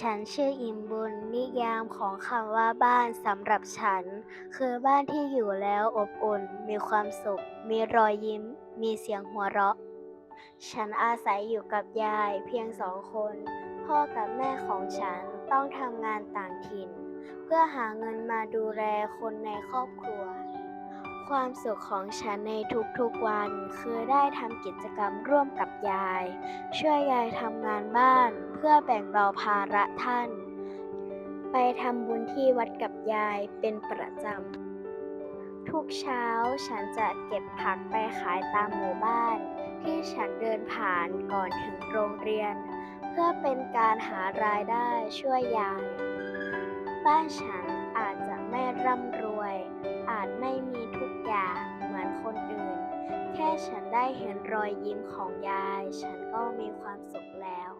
ฉันชื่ออิ่มบุญนิยามของคำว่าบ้านสำหรับฉัน คือบ้านที่อยู่แล้วอบอุ่น มีความสุข มีรอยยิ้ม มีเสียงหัวเราะ ฉันอาศัยอยู่กับยายเพียงสองคน พ่อกับแม่ของฉันต้องทำงานต่างถิ่น เพื่อหาเงินมาดูแลคนในครอบครัว ความสุขของฉันในทุกๆวัน คือได้ทำกิจกรรมร่วมกับยาย ช่วยยายทำงานบ้านเพื่อแบ่งเบาภาระท่าน ไปทำบุญที่วัดกับยายเป็นประจำ ทุกเช้าฉันจะเก็บผักไปขายตามหมู่บ้าน ที่ฉันเดินผ่านก่อนถึงโรงเรียน เพื่อเป็นการหารายได้ช่วยยาย บ้านฉันอาจจะไม่ร่ำรวยอาจไม่มีทุก ฉันได้เห็นรอยยิ้มของยาย ฉันก็มีความสุขแล้ว